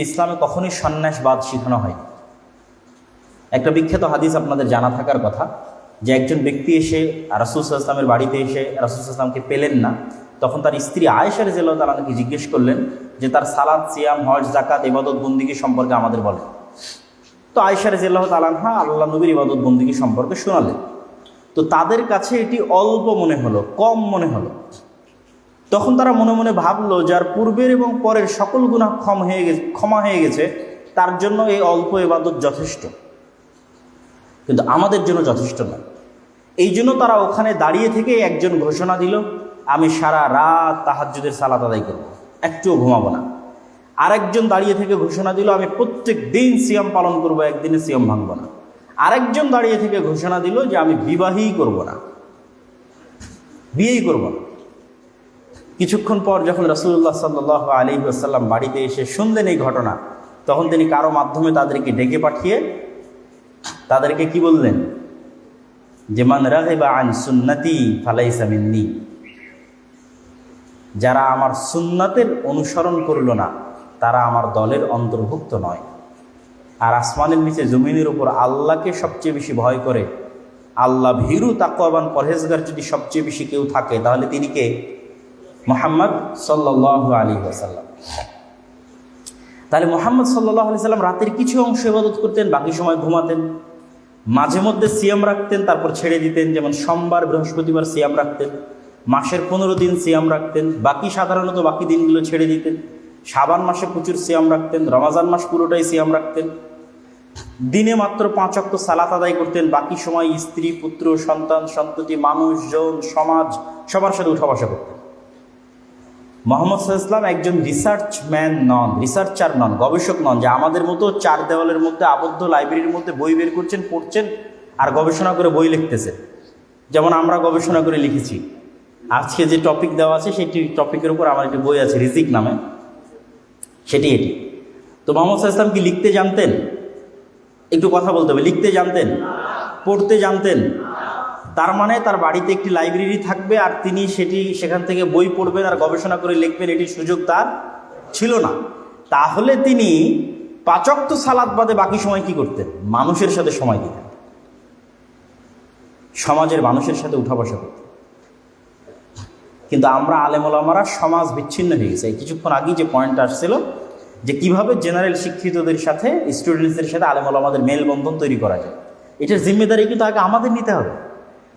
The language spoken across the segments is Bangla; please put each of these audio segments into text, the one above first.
ইসলামে কখনোই সন্ন্যাসবাদ শেখানো হয় একটা বিখ্যাত হাদিস আপনাদের জানা থাকার কথা, যে একজন ব্যক্তি এসে রাসুল ইসলামের বাড়িতে এসে রাসুল ইসলামকে পেলেন না, তখন তার স্ত্রী আয়েশার জেলা তালাকে জিজ্ঞেস করলেন যে, তার সালাদ সিয়াম, হজ জাকাত ইবাদত, বন্দিগি সম্পর্কে আমাদের বলেন। তো আয়েশার জেল্লাহ তালানহা আল্লাহ নবীর ইবাদত, বন্দিগি সম্পর্কে শোনালেন। তো তাদের কাছে এটি অল্প মনে হলো, কম মনে হলো। তখন তারা মনে মনে ভাবলো, যার পূর্বের এবং পরের সকল গুণা ক্ষম হয়ে গেছে, ক্ষমা হয়ে গেছে, তার জন্য এই অল্প এবাদত যথেষ্ট। কিন্তু আমাদের জন্য যথেষ্ট নয় এই জন্য তারা ওখানে দাঁড়িয়ে থেকে একজন ঘোষণা দিল, আমি সারা রাত তাহাজ্জুদের সালাত আদায় করব, একটুও ঘুমাবো না। আরেকজন দাঁড়িয়ে থেকে ঘোষণা দিল, আমি প্রত্যেক দিন সিয়াম পালন করব, একদিনে সিয়াম ভাঙব না। আরেকজন দাঁড়িয়ে থেকে ঘোষণা দিল যে আমি বিবাহই করব না। বিয়েই করব না। কিছুক্ষণ পর যখন রসুল্লাহ সাল্লাহ আলী আসাল্লাম বাড়িতে এসে শুনলেন এই ঘটনা, তখন তিনি কারও মাধ্যমে তাদেরকে ডেকে পাঠিয়ে তাদেরকে কি বললেন? যে, মান রাগেবা আন সুন্নতি ফালাইসামিন্নি যারা আমার সুন্নাতের অনুসরণ করল না, তারা আমার দলের অন্তর্ভুক্ত নয়। আর আসমানের নিচে জমিনের উপর আল্লাহকে সবচেয়ে বেশি ভয় করে, আল্লাহ ভীরু, তাকওয়াবান পরহেজগার যদি সবচেয়ে বেশি কেউ থাকে, তাহলে তিনি কে? মোহাম্মদ সাল্লাহ আলী আসাল্লাম তাহলে মোহাম্মদ সাল্লাহ আলি সাল্লাম রাতের কিছু অংশ ইবাদত করতেন, বাকি সময় ঘুমাতেন। মাঝে মধ্যে সিয়াম রাখতেন, তারপর ছেড়ে দিতেন, যেমন সোমবার, বৃহস্পতিবার সিয়াম রাখতেন। মাসের পনেরো দিন সিয়াম রাখতেন। বাকি সাধারণত বাকি দিনগুলো ছেড়ে দিতেন। সাবান মাসে প্রচুর সিয়াম রাখতেন। রমাজান মাস পুরোটাই সিয়াম রাখতেন। দিনে মাত্র পাঁচ অক্ট সালাত আদায় করতেন। বাকি সময় স্ত্রী, পুত্র, সন্তান, সন্ততি, মানুষজন, সমাজ, সবার সাথে উঠা বসা করতেন। মোহাম্মদ ইসলাম একজন রিসার্চ ম্যান নন রিসার্চার নন, গবেষক নন, যে আমাদের মতো চার দেওয়ালের মধ্যে আবদ্ধ লাইব্রেরির মধ্যে বই বের করছেন, পড়ছেন আর গবেষণা করে বই লিখতেছেন যেমন আমরা গবেষণা করে লিখেছি। আজকে যে টপিক দেওয়া আছে, সেই টপিকের উপর আমার একটি বই আছে, রিজিক নামে। সেটি এটি। তো মোহাম্মদ ইসলাম কি লিখতে জানতেন? একটু কথা বলতে হবে, লিখতে জানতেন? পড়তে জানতেন? তার মানে তার বাড়িতে একটি লাইব্রেরি থাকবে আর তিনি সেটি সেখান থেকে বই পড়বেন আর গবেষণা করে লিখবেন, এটির সুযোগ তার ছিল না। তাহলে তিনি পাচক্ত সালাদ বাদে বাকি সময় কি করতেন? মানুষের সাথে সময় দিতেন। সমাজের মানুষের সাথে উঠা বসা করতেন। কিন্তু আমরা আলেমলামারা সমাজ বিচ্ছিন্ন হয়ে গেছে। কিছুক্ষণ আগেই যে পয়েন্ট আসছিল যে কীভাবে জেনারেল শিক্ষিতদের সাথে স্টুডেন্টসদের সাথে আলেমলামাদের মেলবন্ধন তৈরি করা যায়। এটার জিম্মেদারি কিন্তু আগে আমাদের নিতে হবে।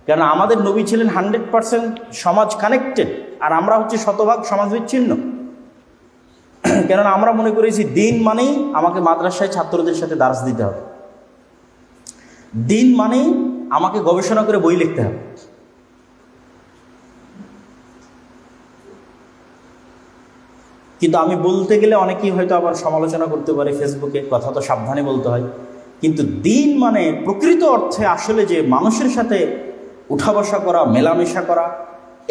কেন আমাদের নবী ছিলেন হান্ড্রেড পারসেন্ট সমাজ কানেক্টেড, আর আমরা হচ্ছে শতভাগ সমাজ বিচ্ছিন্ন। কেননা আমরা মনে করেছি দিন মানেই আমাকে মাদ্রাসায় ছাত্রদের সাথে দাস দিতে হবে। দিন মানেই আমাকে গবেষণা করে বই লিখতে হবে। কিন্তু আমি বলতে গেলে অনেকেই হয়তো আবার সমালোচনা করতে পারে ফেসবুকে, কথা তো সাবধানে বলতে হয়। কিন্তু দিন মানে প্রকৃত অর্থে আসলে যে মানুষের সাথে উঠা বসা করা, মেলামেশা করা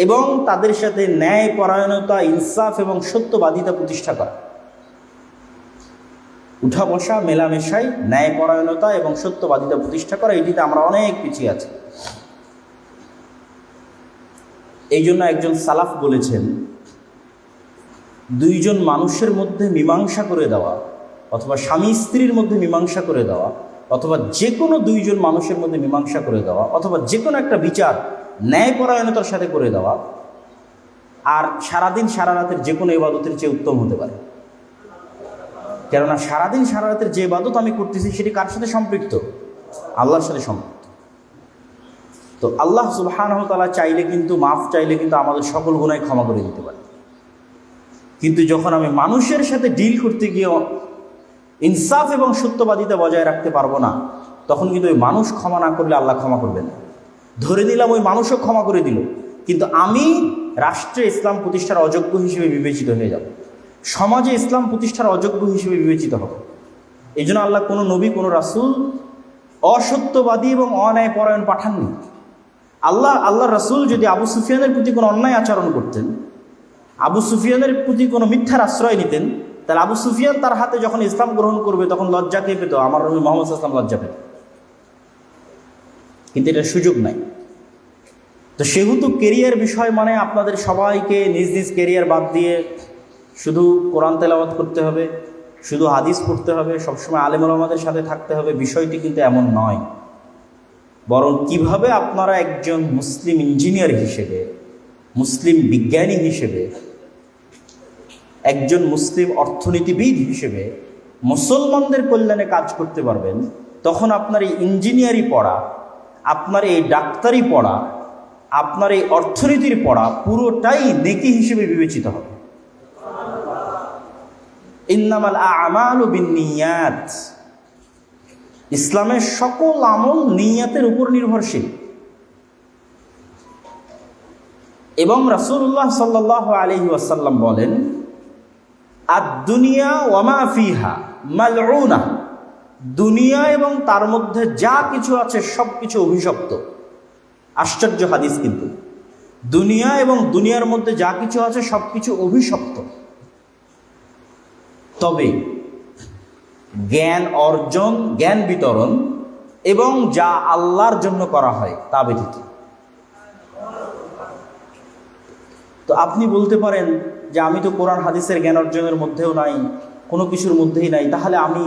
এবং তাদের সাথে ন্যায় পরায়ণতা, ইনসাফ এবং সত্যবাদিতা প্রতিষ্ঠা করা। উঠা বসা মেলামেশাই ন্যায় পরায়ণতা এবং সত্যবাদিতা প্রতিষ্ঠা করা, এটিতে আমরা অনেক পিছিয়ে আছি। এই জন্য একজন সালাফ বলেছেন, দুইজন মানুষের মধ্যে মীমাংসা করে দেওয়া অথবা স্বামী স্ত্রীর মধ্যে মীমাংসা করে দেওয়া অথবা যে কোনো দুইজন মানুষের মধ্যে মীমাংসা করে দেওয়া, অথবা যে কোনো একটা বিচার ন্যায়পরায়ণতার সাথে করে দেওয়া, আর সারাদিন সারা রাতের যে কোনো ইবাদতের চেয়ে উত্তম হতে পারে। কেননা সারাদিন সারা রাতের যে ইবাদত আমি করতেছি, সেটি কার সাথে সম্পৃক্ত? আল্লাহর সাথে সম্পৃক্ত। তো আল্লাহ সুবাহানহতালা চাইলে কিন্তু, মাফ চাইলে কিন্তু আমাদের সকল গুণায় ক্ষমা করে দিতে পারে। কিন্তু যখন আমি মানুষের সাথে ডিল করতে গিয়ে ইনসাফ এবং সত্যবাদিতা বজায় রাখতে পারব না। তখন কিন্তু ওই মানুষ ক্ষমা না করলে আল্লাহ ক্ষমা করবেন না। ধরে নিলাম ওই মানুষও ক্ষমা করে দিল। কিন্তু আমি রাষ্ট্রে ইসলাম প্রতিষ্ঠার অযোগ্য হিসেবে বিবেচিত হয়ে যাব। সমাজে ইসলাম প্রতিষ্ঠার অযোগ্য হিসেবে বিবেচিত হবে। এই জন্য আল্লাহ কোনো নবী, কোনো রাসুল অসত্যবাদী এবং অন্যায় পরায়ণ পাঠাননি। আল্লাহ আল্লাহ রাসুল যদি আবু সুফিয়ানের প্রতি কোনো অন্যায় আচরণ করতেন, আবু সুফিয়ানের প্রতি কোনো মিথ্যার আশ্রয় নিতেন তাহলে আবু সুফিয়ান তার হাতে যখন ইসলাম গ্রহণ করবে, তখন লজ্জা কে পেত? আমার নবী মোহাম্মদ ইসলাম লজ্জা পেত। কিন্তু এটা সুযোগ নাই। তো সেহেতু কেরিয়ার বিষয় মানে আপনাদের সবাইকে নিজ নিজ কেরিয়ার বাদ দিয়ে শুধু কোরআন তেলাওয়াত করতে হবে, শুধু হাদিস পড়তে হবে, সবসময় আলেমুল আমাদের সাথে থাকতে হবে। বিষয়টি কিন্তু এমন নয়। বরং কীভাবে আপনারা একজন মুসলিম ইঞ্জিনিয়ার হিসেবে, মুসলিম বিজ্ঞানী হিসেবে একজন মুসলিম অর্থনীতিবিদ হিসেবে মুসলমানদের কল্যাণে কাজ করতে পারবেন, তখন আপনার এই ইঞ্জিনিয়ারি পড়া, আপনার এই ডাক্তারি পড়া, আপনার এই অর্থনীতির পড়া পুরোটাই নেকি হিসেবে বিবেচিত হবে। ইন্নামাল আমাল বিনিয়াত ইসলামের সকল আমল নিয়াতের উপর নির্ভরশীল। এবং রাসূলুল্লাহ সাল্লাহ আলহি ওয়াসাল্লাম বলেন আর দুনিয়া ওয়ামা ফিহা দুনিয়া এবং তার মধ্যে যা কিছু আছে সব কিছু অভিশপ্ত। আশ্চর্য হাদিস কিন্তু। দুনিয়া এবং দুনিয়ার মধ্যে যা কিছু আছে সব কিছু অভিশপ্ত। তবে জ্ঞান অর্জন, জ্ঞান বিতরণ এবং যা আল্লাহর জন্য করা হয় তা ব্যতীত। তো আপনি বলতে পারেন যে আমি তো কোরআন হাদিসের জ্ঞান অর্জনের মধ্যেও নাই, কোনো কিছুর মধ্যেই নাই, তাহলে আমি,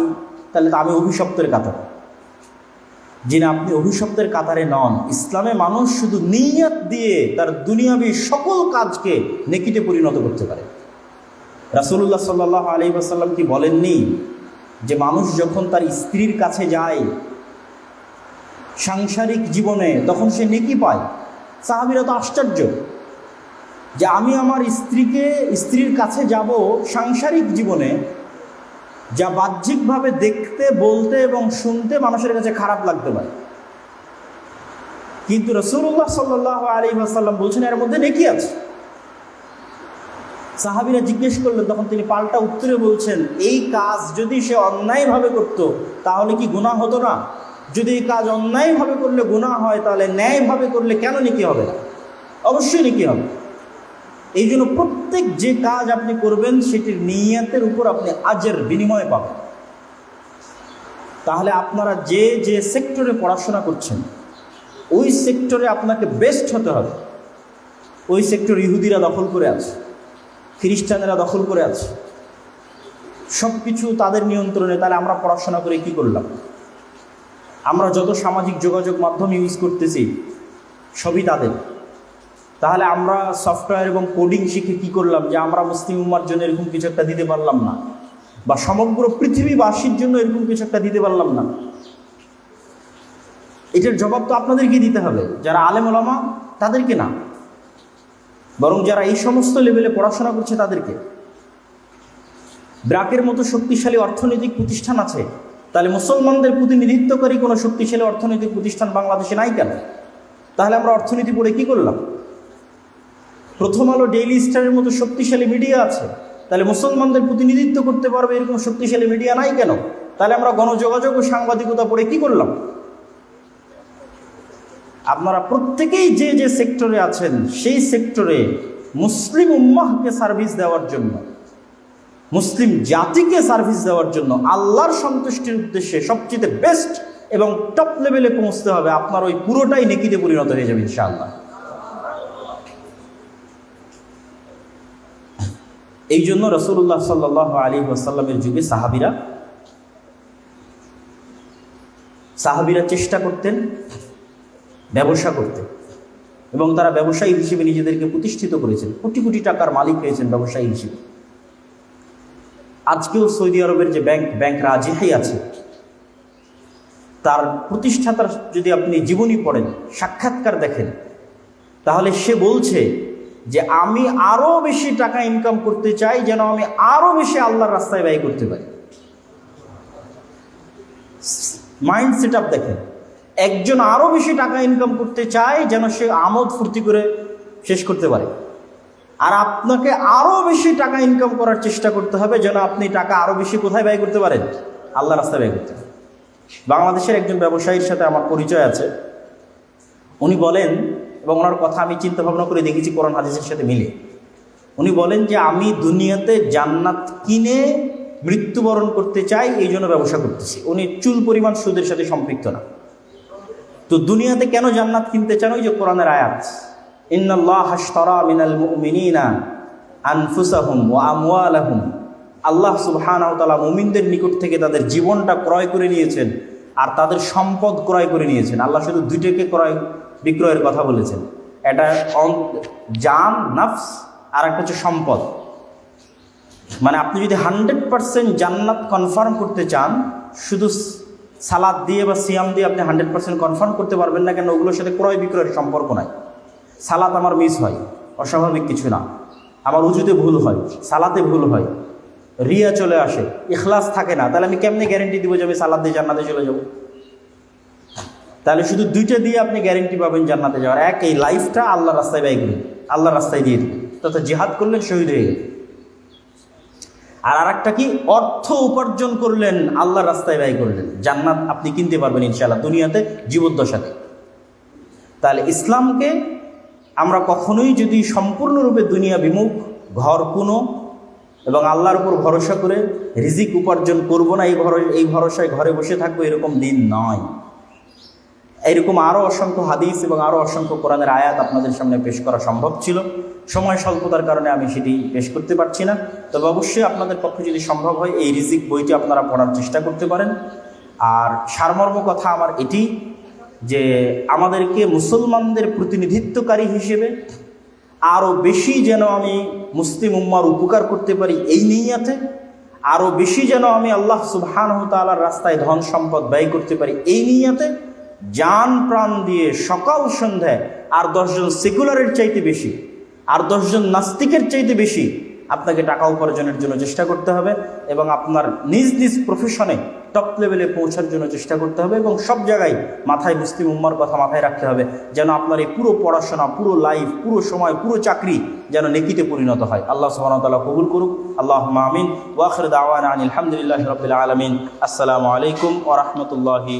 তাহলে তো আমি অভিশপ্তের কাতারে। যিনি আপনি অভিশপ্তের কাতারে নন, ইসলামে মানুষ শুধু নিয়াত দিয়ে তার দুনিয়াবী সকল কাজকে নেকিতে পরিণত করতে পারে। রাসুল্লাহ সাল্লাহ আলী আসাল্লাম কি বলেননি যে মানুষ যখন তার স্ত্রীর কাছে যায়, সাংসারিক জীবনে তখন সে নেকি পায়? সাহাবিরা তো আশ্চর্য। যে আমি আমার স্ত্রীকে, স্ত্রীর কাছে যাব সাংসারিক জীবনে যা বাহ্যিকভাবে দেখতে, বলতে এবং শুনতে মানুষের কাছে খারাপ লাগতে পারে। কিন্তু রসুল্লাহ সাল্লাহ আলী আসাল্লাম বলছেন, এর মধ্যে নেকি আছে? সাহাবিরা জিজ্ঞেস করলেন, তখন তিনি পাল্টা উত্তরে বলছেন, এই কাজ যদি সে অন্যায়ভাবে করত, তাহলে কি গুণা হতো না? যদি এই কাজ অন্যায়ভাবে করলে গুণা হয়, তাহলে ন্যায়ভাবে করলে কেন নাকি হবে অবশ্যই নাকি হবে। এই জন্য প্রত্যেক যে কাজ আপনি করবেন, সেটির নিয়তের উপর আপনি আজের বিনিময় পাবেন। তাহলে আপনারা যে যে সেক্টরে পড়াশোনা করছেন, ওই সেক্টরে আপনাকে বেস্ট হতে হবে। ওই সেক্টর ইহুদিরা দখল করে আছে, খ্রিস্টানেরা দখল করে আছে। সব কিছু তাদের নিয়ন্ত্রণে, তাহলে আমরা পড়াশোনা করে কি করলাম? আমরা যত সামাজিক যোগাযোগ মাধ্যম ইউজ করতেছি, সবই তাদের। তাহলে আমরা সফটওয়্যার এবং কোডিং শিখে কি করলাম? যে আমরা মুসলিম উম্মার জন্য এরকম কিছু একটা দিতে পারলাম না। বা সমগ্র পৃথিবীবাসীর জন্য এরকম কিছু একটা দিতে পারলাম না। এটার জবাব তো আপনাদেরকে দিতে হবে। যারা আলেম ওলামা, তাদেরকে না। বরং যারা এই সমস্ত লেভেলে পড়াশোনা করছে, তাদেরকে। ব্রাকের মতো শক্তিশালী অর্থনৈতিক প্রতিষ্ঠান আছে। তাহলে মুসলমানদের প্রতিনিধিত্বকারী কোনো শক্তিশালী অর্থনৈতিক প্রতিষ্ঠান বাংলাদেশে নাই কেন? তাহলে আমরা অর্থনীতি পড়ে কি করলাম? প্রথম আলো ডেইলি স্টারের মতো শক্তিশালী মিডিয়া আছে। তাহলে মুসলমানদের প্রতিনিধিত্ব করতে পারবে এরকম শক্তিশালী মিডিয়া নাই কেন? তাহলে আমরা গণযোগাযোগ ও সাংবাদিকতা পড়ে কি করলাম? আপনারা প্রত্যেকেই যে যে সেক্টরে আছেন, সেই সেক্টরে মুসলিম উম্মাহকে সার্ভিস দেওয়ার জন্য, মুসলিম জাতিকে সার্ভিস দেওয়ার জন্য আল্লাহর সন্তুষ্টির উদ্দেশ্যে সবচেয়ে বেস্ট এবং টপ লেভেলে পৌঁছতে হবে। আপনার ওই পুরোটাই নেকিতে পরিণত হয়ে যাবে ইনশাআল্লাহ। এই জন্য রসুল্লাহ সাল্লাহ আলী ওয়াসাল্লামের যুগে সাহাবিরা সাহাবিরা চেষ্টা করতেন, ব্যবসা করতে। এবং তারা ব্যবসায়ী হিসেবে নিজেদেরকে প্রতিষ্ঠিত করেছেন। কোটি কোটি টাকার মালিক হয়েছেন ব্যবসায়ী হিসেবে। আজকেও সৌদি আরবের যে ব্যাংক ব্যাংক রাজিহাই আছে, তার প্রতিষ্ঠাতার যদি আপনি জীবনী পড়েন, সাক্ষাৎকার দেখেন, তাহলে সে বলছে যে আমি আরও বেশি টাকা ইনকাম করতে চাই যেন আমি আরও বেশি আল্লাহর রাস্তায় ব্যয় করতে পারি। মাইন্ড সেট আপ দেখেন। একজন আরও বেশি টাকা ইনকাম করতে চায় যেন সে আমোদ ফুর্তি করে শেষ করতে পারে। আর আপনাকে আরও বেশি টাকা ইনকাম করার চেষ্টা করতে হবে যেন আপনি টাকা আরও বেশি কোথায় ব্যয় করতে পারেন? আল্লাহ রাস্তায় ব্যয় করতে বাংলাদেশের একজন ব্যবসায়ীর সাথে আমার পরিচয় আছে। উনি বলেন এবং ওনার কথা আমি চিন্তা ভাবনা করে দেখেছি, কোরআন হাদিসের সাথে মিলে। উনি বলেন যে, আমি দুনিয়াতে জান্নাত কিনে মৃত্যুবরণ করতে চাই, এই জন্য ব্যবসা করতেছি। উনি চুল পরিমাণ সুদের সাথে সম্পৃক্ত না। তো দুনিয়াতে কেন জান্নাত কিনতে চান? ওই যে কোরআনের আয়াত আল্লাহ মুমিনদের নিকট থেকে তাদের জীবনটা ক্রয় করে নিয়েছেন, আর তাদের সম্পদ ক্রয় করে নিয়েছেন। আল্লাহ শুধু দুইটাকে ক্রয় বিক্রয়ের কথা বলেছেন। এটা জান নাফস আর একটা হচ্ছে সম্পদ। মানে আপনি যদি হান্ড্রেড পার্সেন্ট জান্নাত কনফার্ম করতে চান, শুধু সালাদ দিয়ে বা সিয়াম দিয়ে আপনি হান্ড্রেড পার্সেন্ট কনফার্ম করতে পারবেন না কেন, ওগুলোর সাথে ক্রয় বিক্রয়ের সম্পর্ক নাই। সালাদ আমার মিস হয়, অস্বাভাবিক কিছু না। আমার উজুতে ভুল হয়, সালাতে ভুল হয়, রিয়া চলে আসে, ইখলাস থাকে না, তাহলে আমি কেমনে গ্যারেন্টি দিব যে আমি সালাদ দিয়ে জান্নাতে চলে যাব? তাহলে শুধু দুইটা দিয়ে আপনি গ্যারেন্টি পাবেন জান্নাতে যাওয়ার। এক এই লাইফটা আল্লাহ রাস্তায় ব্যয় করুন আল্লাহ রাস্তায় দিয়ে দিন তথা জিহাদ করলেন, শহীদ হয়ে গেলেন। আর আরেকটা কি? অর্থ উপার্জন করলেন, আল্লাহর রাস্তায় ব্যয় করলেন। জান্নাত আপনি কিনতে পারবেন ইনশাআল্লাহ দুনিয়াতে, জীবদ্দশাতে। তাহলে ইসলামকে আমরা কখনোই যদি সম্পূর্ণরূপে দুনিয়া বিমুখ, ঘর কোনো এবং আল্লাহর উপর ভরসা করে রিজিক উপার্জন করব না, এই এই ভরসায় ঘরে বসে থাকব, এরকম দিন নয়। এরকম আরও অসংখ্য হাদিস এবং আরও অসংখ্য কোরআনের আয়াত আপনাদের সামনে পেশ করা সম্ভব ছিল। সময় স্বল্পতার কারণে আমি সেটি পেশ করতে পারছি না। তবে অবশ্যই আপনাদের পক্ষে যদি সম্ভব হয়, এই রিজিক বইটি আপনারা পড়ার চেষ্টা করতে পারেন। আর সারমর্ম কথা আমার এটি যে আমাদেরকে মুসলমানদের প্রতিনিধিত্বকারী হিসেবে আরও বেশি যেন আমি মুসলিম উম্মার উপকার করতে পারি এই নিয়াতে আরও বেশি যেন আমি আল্লাহ সুবহান তালার রাস্তায় ধন সম্পদ ব্যয় করতে পারি এই নিয়াতে যান প্রাণ দিয়ে সকাল সন্ধ্যায় আর দশজন সেকুলারের চাইতে বেশি, আর দশজন নাস্তিকের চাইতে বেশি আপনাকে টাকা উপার্জনের জন্য চেষ্টা করতে হবে এবং আপনার নিজ নিজ প্রফেশনে টপ লেভেলে পৌঁছার জন্য চেষ্টা করতে হবে এবং সব জায়গায় মাথায় মুসলিম উম্মার কথা মাথায় রাখতে হবে যেন আপনার এই পুরো পড়াশোনা, পুরো লাইফ পুরো সময়, পুরো চাকরি যেন নেকিতে পরিণত হয়। আল্লাহ সুবহানাহু কবুল করুক। আল্লাহ আমিন। ওয়াখির দাওয়ানা আনিল হামদুলিল্লাহ রবিল আলমিন। আসসালামু আলাইকুম ওরহমতুল্লাহি